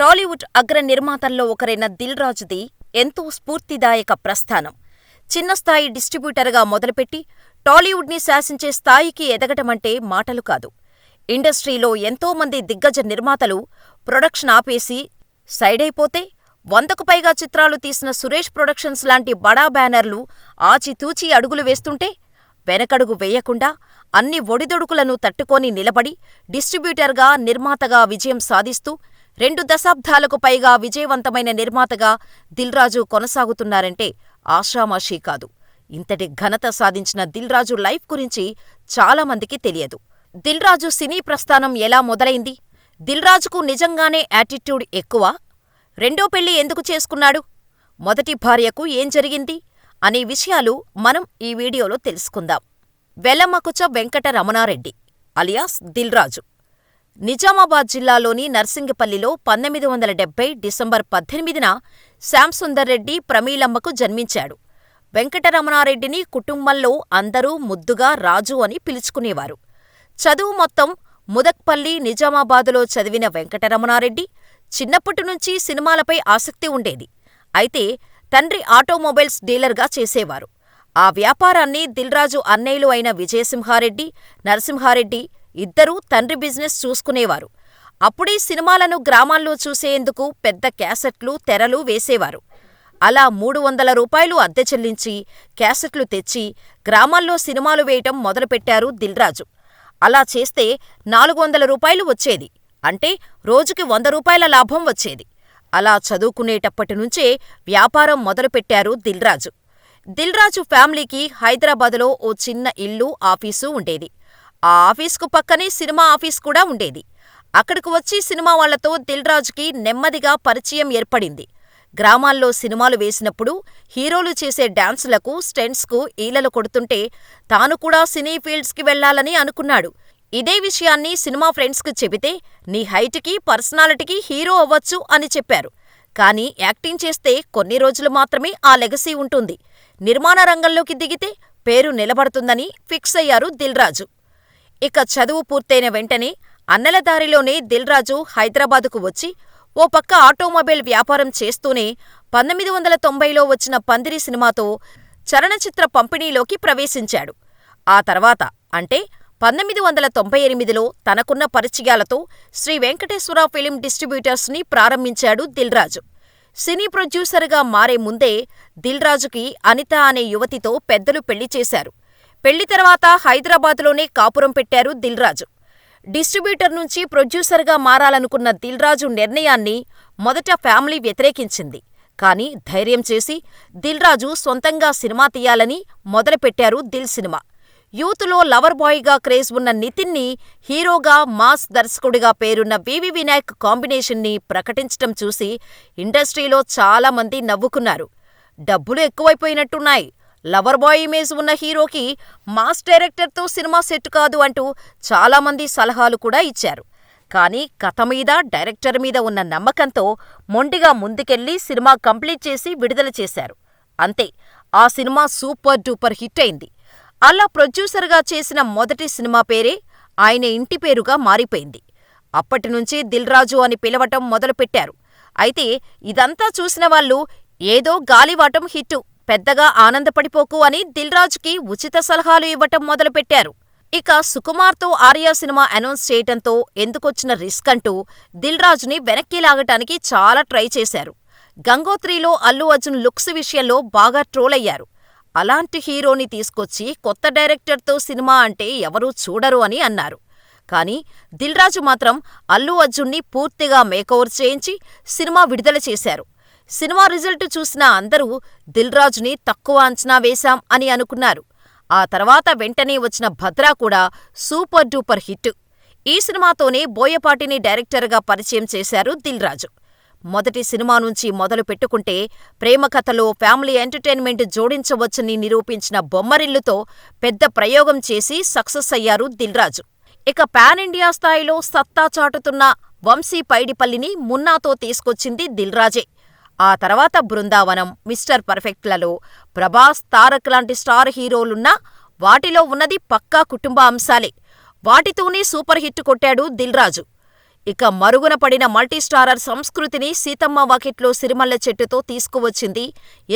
టాలీవుడ్ అగ్ర నిర్మాతల్లో ఒకరైన దిల్ రాజుది ఎంతో స్ఫూర్తిదాయక ప్రస్థానం. చిన్న స్థాయి డిస్ట్రిబ్యూటర్గా మొదలుపెట్టి టాలీవుడ్ని శాసించే స్థాయికి ఎదగటమంటే మాటలు కాదు. ఇండస్ట్రీలో ఎంతోమంది దిగ్గజ నిర్మాతలు ప్రొడక్షన్ ఆపేసి సైడైపోతే, వందకు పైగా చిత్రాలు తీసిన సురేష్ ప్రొడక్షన్స్ లాంటి బడా బ్యానర్లు ఆచితూచి అడుగులు వేస్తుంటే, వెనకడుగు వేయకుండా అన్ని ఒడిదుడుకులను తట్టుకొని నిలబడి డిస్ట్రిబ్యూటర్గా, నిర్మాతగా విజయం సాధిస్తూ రెండు దశాబ్దాలకు పైగా విజయవంతమైన నిర్మాతగా దిల్ రాజు కొనసాగుతున్నారంటే ఆషామాషీ కాదు. ఇంతటి ఘనత సాధించిన దిల్ రాజు లైఫ్ గురించి చాలామందికి తెలియదు. దిల్ రాజు సినీ ప్రస్థానం ఎలా మొదలైంది? దిల్ రాజుకు నిజంగానే యాటిట్యూడ్ ఎక్కువ రెండో పెళ్ళి ఎందుకు చేసుకున్నాడు? మొదటి భార్యకు ఏం జరిగింది? అనే విషయాలు మనం ఈ వీడియోలో తెలుసుకుందాం. వెలమకుచ వెంకట రమణారెడ్డి అలియాస్ దిల్ రాజు నిజామాబాద్ జిల్లాలోని నర్సింగపల్లిలో పంతొమ్మిది వందల డెబ్బై డిసెంబర్ పద్దెనిమిదిన శ్యాంసుందర్ రెడ్డి ప్రమీలమ్మకు జన్మించాడు. వెంకటరమణారెడ్డిని కుటుంబంలో అందరూ ముద్దుగా రాజు అని పిలుచుకునేవారు. చదువు మొత్తం ముదక్పల్లి, నిజామాబాదులో చదివిన వెంకటరమణారెడ్డి చిన్నప్పటినుంచీ సినిమాలపై ఆసక్తి ఉండేది. అయితే తండ్రి ఆటోమొబైల్స్ డీలర్గా చేసేవారు. ఆ వ్యాపారాన్ని దిల్ రాజు అన్నయ్యలు అయిన విజయసింహారెడ్డి, నరసింహారెడ్డి ఇద్దరూ తండ్రి బిజినెస్ చూసుకునేవారు. అప్పుడే సినిమాలను గ్రామాల్లో చూసేందుకు పెద్ద క్యాసెట్లు, తెరలు వేసేవారు. అలా మూడు వందల రూపాయలు అద్దె చెల్లించి, క్యాసెట్లు తెచ్చి గ్రామాల్లో సినిమాలు వేయటం మొదలుపెట్టారు దిల్ రాజు. అలా చేస్తే నాలుగు వందల రూపాయలు వచ్చేది. అంటే రోజుకి వంద రూపాయల లాభం వచ్చేది. అలా చదువుకునేటప్పటినుంచే వ్యాపారం మొదలుపెట్టారు దిల్ రాజు. దిల్ రాజు ఫ్యామిలీకి హైదరాబాదులో ఓ చిన్న ఇల్లు, ఆఫీసు ఉండేది. ఆ ఆఫీసుకు పక్కనే సినిమా ఆఫీస్ కూడా ఉండేది. అక్కడకు వచ్చి సినిమా వాళ్ళతో దిల్ రాజుకి నెమ్మదిగా పరిచయం ఏర్పడింది. గ్రామాల్లో సినిమాలు వేసినప్పుడు హీరోలు చేసే డాన్సులకు, స్టంట్స్కు ఈలలు కొడుతుంటే తాను కూడా సినీ ఫీల్డ్స్కి వెళ్ళాలని అనుకున్నాడు. ఇదే విషయాన్ని సినిమా ఫ్రెండ్స్కు చెబితే నీ హైటుకి, పర్సనాలిటీకి హీరో అవ్వచ్చు అని చెప్పారు. కానీ యాక్టింగ్ చేస్తే కొన్ని రోజులు మాత్రమే ఆ లెగసీ ఉంటుంది. నిర్మాణ రంగంలోకి దిగితే పేరు నిలబడుతుందని ఫిక్స్ అయ్యారు దిల్ రాజు. ఇక చదువు పూర్తయిన వెంటనే అన్నల దారిలోనే దిల్ రాజు హైదరాబాదుకు వచ్చి ఓ పక్క ఆటోమొబైల్ వ్యాపారం చేస్తూనే పంతొమ్మిది వందల తొంభైలో వచ్చిన పందిరి సినిమాతో చలనచిత్ర పంపిణీలోకి ప్రవేశించాడు. ఆ తర్వాత అంటే పంతొమ్మిది వందల తొంభై ఎనిమిదిలో తనకున్న పరిచయాలతో శ్రీ వెంకటేశ్వర ఫిలిం డిస్ట్రిబ్యూటర్స్ని ప్రారంభించాడు దిల్ రాజు. సినీ ప్రొడ్యూసర్గా మారే ముందే దిల్ రాజుకి అనిత అనే యువతితో పెద్దలు పెళ్ళి చేశారు. పెళ్ళి తర్వాత హైదరాబాద్లోనే కాపురం పెట్టారు దిల్ రాజు. డిస్ట్రిబ్యూటర్ నుంచి ప్రొడ్యూసర్గా మారాలనుకున్న దిల్ రాజు నిర్ణయాన్ని మొదట ఫ్యామిలీ వ్యతిరేకించింది. కానీ ధైర్యం చేసి దిల్ రాజు సొంతంగా సినిమా తీయాలని మొదలుపెట్టారు దిల్ సినిమా. యూత్లో లవర్ బాయ్గా క్రేజ్ ఉన్న నితిన్ని హీరోగా, మాస్ దర్శకుడిగా పేరున్న వివి వినాయక్ కాంబినేషన్ని ప్రకటించటం చూసి ఇండస్ట్రీలో చాలా మంది నవ్వుకున్నారు. డబ్బులు ఎక్కువైపోయినట్టున్నాయి. లవర్ బాయ్ ఇమేజ్ ఉన్న హీరోకి మాస్ డైరెక్టర్తో సినిమా సెట్ కాదు అంటూ చాలామంది సలహాలు కూడా ఇచ్చారు. కానీ కథ మీద, డైరెక్టర్ మీద ఉన్న నమ్మకంతో మొండిగా ముందుకెళ్ళి సినిమా కంప్లీట్ చేసి విడుదల చేశారు. అంతే ఆ సినిమా సూపర్ డూపర్ హిట్ అయింది. అలా ప్రొడ్యూసర్గా చేసిన మొదటి సినిమా పేరే ఆయన ఇంటి పేరుగా మారిపోయింది. అప్పటినుంచి దిల్ రాజు అని పిలవటం మొదలుపెట్టారు. అయితే ఇదంతా చూసిన వాళ్ళు ఏదో గాలివాటం హిట్టు, పెద్దగా ఆనందపడిపోకు అని దిల్రాజుకి ఉచిత సలహాలు ఇవ్వటం మొదలుపెట్టారు. ఇక సుకుమార్తో ఆర్యా సినిమా అనౌన్స్ చేయటంతో ఎందుకొచ్చిన రిస్క్ అంటూ దిల్ రాజుని వెనక్కి లాగటానికి చాలా ట్రై చేశారు. గంగోత్రిలో అల్లు అర్జున్ లుక్స్ విషయంలో బాగా ట్రోల్ అయ్యారు. అలాంటి హీరోని తీసుకొచ్చి కొత్త డైరెక్టర్తో సినిమా అంటే ఎవరూ చూడరు అని అన్నారు. కానీ దిల్ రాజు మాత్రం అల్లు అర్జున్ని పూర్తిగా మేకోవర్ చేయించి సినిమా విడుదల చేశారు. సినిమా రిజల్ట్ చూసిన అందరూ దిల్రాజుని తక్కువ అంచనా వేశాం అని అనుకున్నారు. ఆ తర్వాత వెంటనే వచ్చిన భద్రా కూడా సూపర్ డూపర్ హిట్. ఈ సినిమాతోనే బోయపాటిని డైరెక్టర్గా పరిచయం చేశారు దిల్ రాజు. మొదటి సినిమా నుంచి మొదలు పెట్టుకుంటే ప్రేమ కథలో ఫ్యామిలీ ఎంటర్టైన్మెంట్ జోడించవచ్చని నిరూపించిన బొమ్మరిల్లుతో పెద్ద ప్రయోగం చేసి సక్సెస్ అయ్యారు దిల్ రాజు. ఇక పాన్ ఇండియా స్థాయిలో సత్తా చాటుతున్న వంశీ పైడిపల్లిని మున్నాతో తీసుకొచ్చింది దిల్ రాజే. ఆ తర్వాత బృందావనం, మిస్టర్ పర్ఫెక్ట్లలో ప్రభాస్, తారక్ లాంటి స్టార్ హీరోలున్నా వాటిలో ఉన్నది పక్కా కుటుంబ అంశాలే. వాటితోనే సూపర్ హిట్ కొట్టాడు దిల్ రాజు. ఇక మరుగున పడిన మల్టీస్టారర్ సంస్కృతిని సీతమ్మ వాకిట్లో సిరిమల్ల చెట్టుతో తీసుకువచ్చింది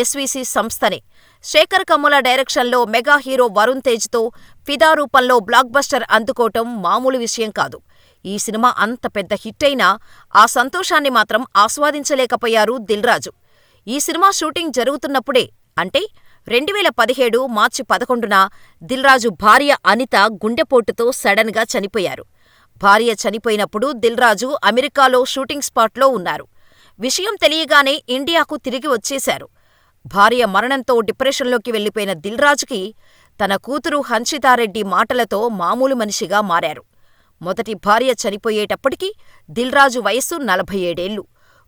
ఎస్వీసీ సంస్థనే. శేఖర్ కమ్ముల డైరెక్షన్లో మెగా హీరో వరుణ్ తేజ్తో ఫిదా రూపంలో బ్లాక్బస్టర్ అందుకోవటం మామూలు విషయం కాదు. ఈ సినిమా అంత పెద్ద హిట్టయినా ఆ సంతోషాన్ని మాత్రం ఆస్వాదించలేకపోయారు దిల్రాజు. ఈ సినిమా షూటింగ్ జరుగుతున్నప్పుడే అంటే రెండువేల పదిహేడు మార్చి పదకొండున దిల్రాజు భార్య అనిత గుండెపోటుతో సడన్గా చనిపోయారు. భార్య చనిపోయినప్పుడు దిల్రాజు అమెరికాలో షూటింగ్ స్పాట్లో ఉన్నారు. విషయం తెలియగానే ఇండియాకు తిరిగి వచ్చేశారు. భార్య మరణంతో డిప్రెషన్లోకి వెళ్ళిపోయిన దిల్రాజుకి తన కూతురు హన్షితారెడ్డి మాటలతో మామూలు మనిషిగా మారారు. మొదటి భార్య చనిపోయేటప్పటికి దిల్రాజు వయస్సు నలభై ఏడేళ్ళు.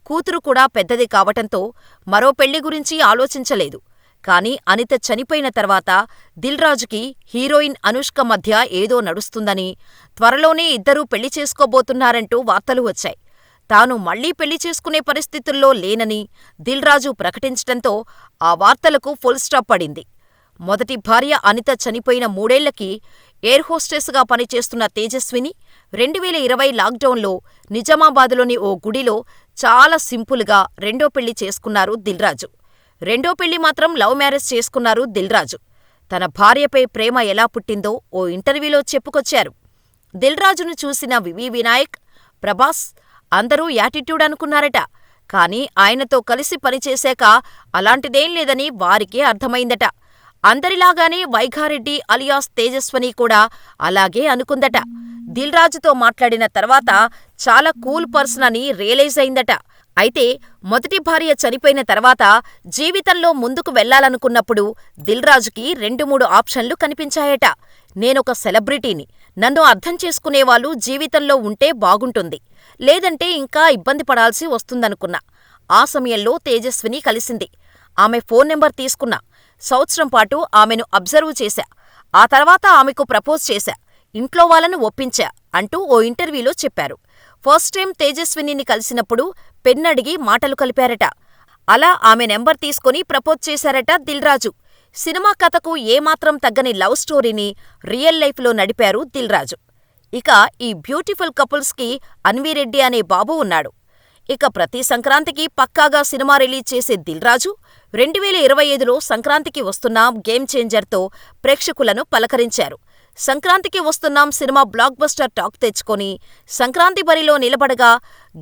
కూతురు కూడా పెద్దది కావటంతో మరో పెళ్ళి గురించి ఆలోచించలేదు. కానీ అనిత చనిపోయిన తర్వాత దిల్రాజుకి హీరోయిన్ అనుష్క మధ్య ఏదో నడుస్తుందని, త్వరలోనే ఇద్దరూ పెళ్ళి చేసుకోబోతున్నారంటూ వార్తలు వచ్చాయి. తాను మళ్ళీ పెళ్ళి చేసుకునే పరిస్థితుల్లో లేనని దిల్రాజు ప్రకటించటంతో ఆ వార్తలకు ఫుల్ స్టాప్ పడింది. మొదటి భార్య అనిత చనిపోయిన మూడేళ్ళకి ఎయిర్ హోస్టెస్గా పనిచేస్తున్న తేజస్విని రెండువేల ఇరవై లాక్డౌన్లో నిజామాబాద్లోని ఓ గుడిలో చాలా సింపుల్గా రెండో పెళ్ళి చేసుకున్నారు దిల్రాజు. రెండో పెళ్ళి మాత్రం లవ్ మ్యారేజ్ చేసుకున్నారు దిల్రాజు. తన భార్యపై ప్రేమ ఎలా పుట్టిందో ఓ ఇంటర్వ్యూలో చెప్పుకొచ్చారు. దిల్రాజును చూసిన వివి వినాయక్, ప్రభాస్ అందరూ యాటిట్యూడ్ అనుకున్నారట. కానీ ఆయనతో కలిసి పనిచేశాక అలాంటిదేం లేదని వారికే అర్థమైందట. అందరిలాగానే వైఘారెడ్డి అలియాస్ తేజస్వని కూడా అలాగే అనుకుందట. దిల్రాజుతో మాట్లాడిన తర్వాత చాలా కూల్ పర్సన్ అని రియలైజ్ అయిందట. అయితే మొదటి భార్య చనిపోయిన తర్వాత జీవితంలో ముందుకు వెళ్ళాలనుకున్నప్పుడు దిల్రాజుకి రెండు మూడు ఆప్షన్లు కనిపించాయట. నేనొక సెలబ్రిటీని. నన్ను అర్థం చేసుకునేవాళ్ళు జీవితంలో ఉంటే బాగుంటుంది. లేదంటే ఇంకా ఇబ్బంది పడాల్సి వస్తుందనుకున్నా. ఆ సమయంలో తేజస్విని కలిసింది. ఆమె ఫోన్ నెంబర్ తీసుకున్నా. సంవత్సరం పాటు ఆమెను అబ్జర్వ్ చేశా. ఆ తర్వాత ఆమెకు ప్రపోజ్ చేశా. ఇంట్లో వాళ్ళను ఒప్పించా అంటూ ఓ ఇంటర్వ్యూలో చెప్పారు. ఫస్ట్ టైం తేజస్వినిని కలిసినప్పుడు పెన్నడిగి మాటలు కలిపారట. అలా ఆమె నెంబర్ తీసుకుని ప్రపోజ్ చేశారట దిల్రాజు. సినిమా కథకు ఏమాత్రం తగ్గని లవ్ స్టోరీని రియల్ లైఫ్లో నడిపారు దిల్రాజు. ఇక ఈ బ్యూటిఫుల్ కపుల్స్కి అన్వీరెడ్డి అనే బాబు ఉన్నాడు. ఇక ప్రతి సంక్రాంతికి పక్కాగా సినిమా రిలీజ్ చేసే దిల్రాజు రెండువేల ఇరవై ఐదులో సంక్రాంతికి వస్తున్నాం గేమ్ చేంజర్తో ప్రేక్షకులను పలకరించారు. సంక్రాంతికి వస్తున్నాం సినిమా బ్లాక్ బస్టర్ టాక్ తెచ్చుకొని సంక్రాంతి బరిలో నిలబడగా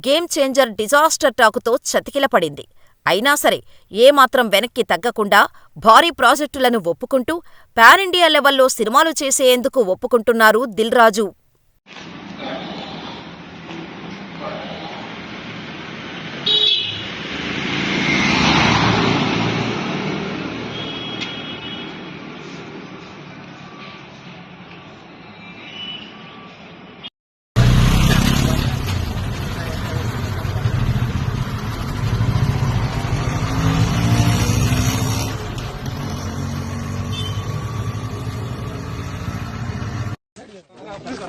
గేమ్ చేంజర్ డిజాస్టర్ టాకుతో చతికిలపడింది. అయినా సరే ఏమాత్రం వెనక్కి తగ్గకుండా భారీ ప్రాజెక్టులను ఒప్పుకుంటూ పాన్ ఇండియా లెవెల్లో సినిమాలు చేసేందుకు ఒప్పుకుంటున్నారు దిల్రాజు.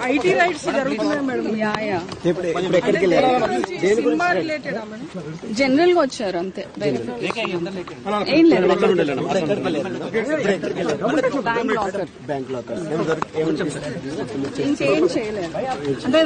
ఐటీ రైట్స్ జరుగుతున్నాయి మేడం యా యా ఇప్పుడు ఇప్పుడు ఎక్కడికి వెళ్ళారు సినిమా రిలేటెడ్ మేడం జనరల్ గా వచ్చారు అంతే వెరిఫికేషన్ ఏం లేదు ఇప్పుడు ఎక్కడికి వెళ్ళారు బ్యాంక్ లాకర్ బ్యాంక్ లో ఏం దొరికి ఏమని చెప్పారు? ఇంకేం చేయలేదు అంటే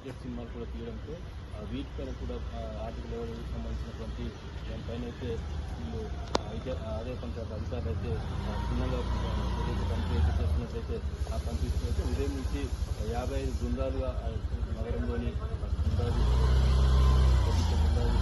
బడ్జెట్ సినిమాలు కూడా తీయడంతో ఆ వీటి పైన కూడా ఆర్థిక లెవెల్కి సంబంధించినటువంటి దానిపైన అయితే వీళ్ళు ఆ ఆదాయ పంచాయతీ అధికారులు అయితే భిన్నంగా ఆ, ఏదైతే కమిటీ అయితే చేస్తున్నట్లయితే ఆ కమిటీకి అయితే ఉదయం నుంచి యాభై ఐదు బృందాలుగా నగరంలోని బృందాలు బృందాలు